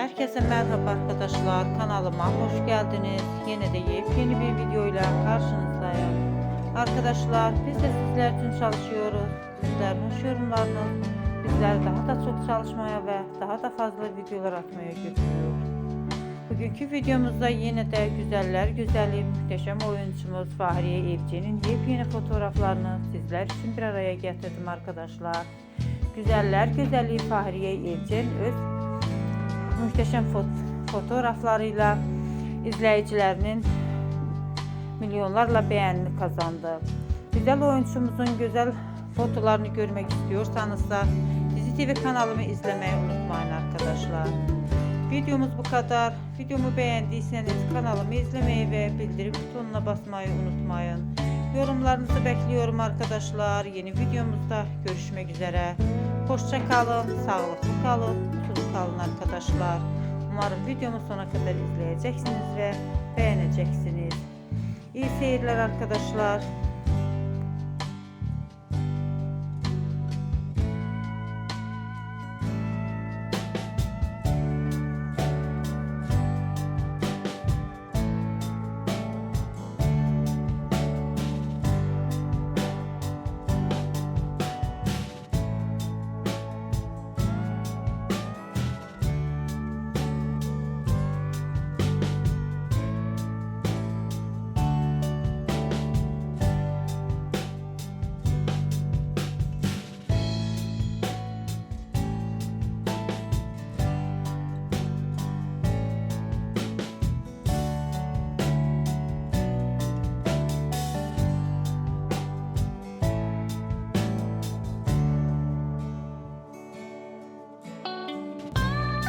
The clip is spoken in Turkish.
Herkese merhaba arkadaşlar. Kanalıma hoş geldiniz. Yine de yepyeni bir videoyla karşınızdayım. Arkadaşlar biz de sizler için çalışıyoruz. Sizlerin hoş yorumlarınız bizleri daha da çok çalışmaya ve daha da fazla videolar atmaya götürüyor. Bugünkü videomuzda yine de güzeller güzeli muhteşem oyuncumuz Fahriye Evcen'in yepyeni fotoğraflarını sizler için bir araya getirdim arkadaşlar. Güzeller güzeli Fahriye Evcen öz muhteşem fot- fotoğraflarıyla izleyicilerinin milyonlarla beğenini kazandı. Güzel oyuncumuzun güzel fotolarını görmek istiyorsanız da Dizi TV kanalımı izlemeyi unutmayın arkadaşlar. Videomuz bu kadar. Videomu beğendiyseniz kanalımı izlemeyi ve bildirim butonuna basmayı unutmayın. Yorumlarınızı bekliyorum arkadaşlar. Yeni videomuzda görüşmek üzere. Hoşça kalın, sağlıklı kalın, mutlu kalın arkadaşlar. Umarım videomu sona kadar izleyeceksiniz ve beğeneceksiniz. İyi seyirler arkadaşlar.